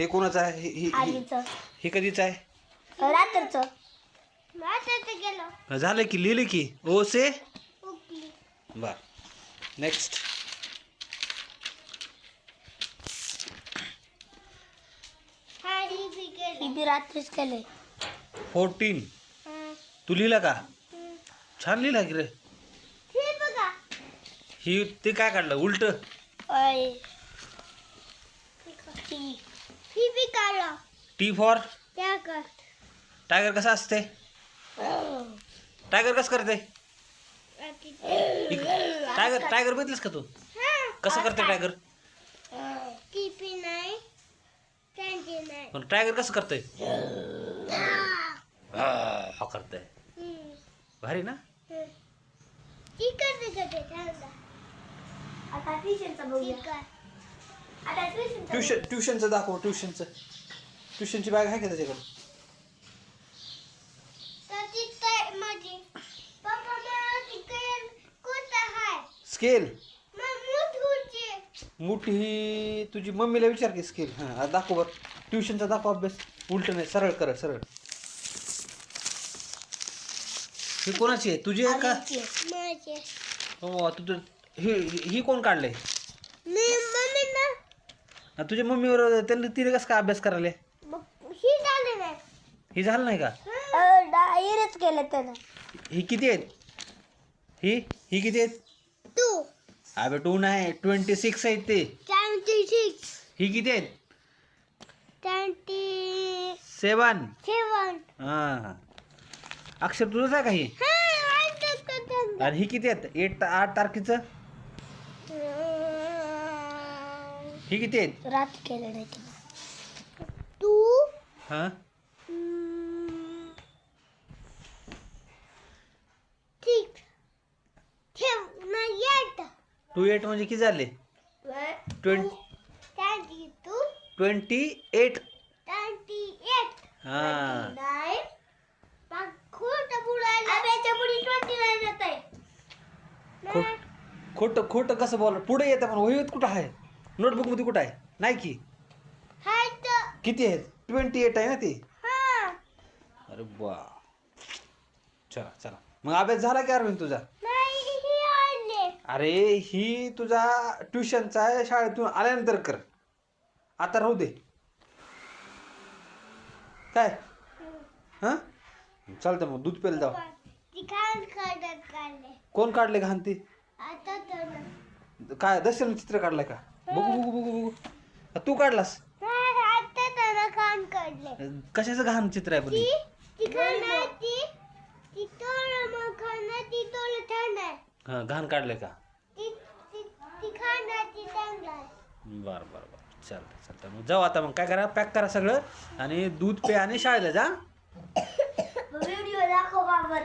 हे कोणाचं आहे? हे- हे- हे- हे कधीच आहे? रात्रचं. गेलो. झालं की लिहिले की. ओ से? बर नेक्स्ट ही बी रात्रीच केलंय फोर्टीन. तू लिहिला का. छान लिहिला की रे. हे बघा. ही ते काय काढलं? उलट. अय. ती. टी फॉर कर। टायगर कसं असते? टायगर कसं करते? टायगर टायगर बघितलंस का तू? कसं करते टायगर नाही. पण टायगर कसं करते? हा. करते. भारी ना? हं. ती करते करते. आता ट्युशन ट्युशनचं दाखव ट्युशनचं ट्युशनची बॅग आहे का त्याच्याकडे? स्केल मोठी ही तुझी मम्मीला विचार की स्केल हां दाखव बरं. ट्युशनचा दाखव अभ्यास. उलट नाही सरळ कर सरळ. ही कोणाची आहे? तुझी आहे का? हो तुझं ही ही कोण काढले तुझ्या मम्मीवर त्यांनी तिने कसं काय अभ्यास करायला? ही झाली नाही. ही झालं नाही का? अ, डायरीच केलं त्यानं. ही किती आहेत? ही? ही किती आहेत? तू अबे टू नाही ट्वेंटी सिक्स आहेत ते. Twenty six. ही किती आहेत? Twenty seven. सेवन. हां. अक्षर तुझंच आहे का ही? आणि ही किती आहेत? एट आठ तारखेचं? ही किती आहेत? रात केलं नाही. तू? हां? ठीक. ठेव येत. टू एट म्हणजे किती झाले? Twenty twenty two twenty eight. Twenty eight. हां. नाईन मग खोटं पुढे ट्वेंटी नाईन येत आहे खोट खोटं खोटं कसं बोल पुढे येतं पण वहीत कुठं आहे? नोटबुकमध्ये कुठं आहे? नाही की? किती आहेत? ट्वेंटी एट आहे ना ती? हा. अरे बा चला चला. मग अभ्यास झाला की अरविंद तुझा? ही अरे ही तुझा ट्युशनचा आहे शाळेतून आल्यानंतर कर. आता राहू दे. काय? हां? चालतं मग दूध प्यायला जाऊ कोण काढले घाण ती. काय दर्शन चित्र काढलंय का? बघू बघू बघू बघू. तू काढलास? नाही, आता काढले कशाचं घाण चित्र आहे पण ती हे? ती ती ती मग ती आहे हा घाण काढलंय का? ती ती ती खाना ती बरं बरं बरं. चालतं चालतं मग जाऊ आता मग. काय करा? पॅक करा सगळं आणि दूध पे आणि शाळेला जा. व्हिडिओ दाखव बाबर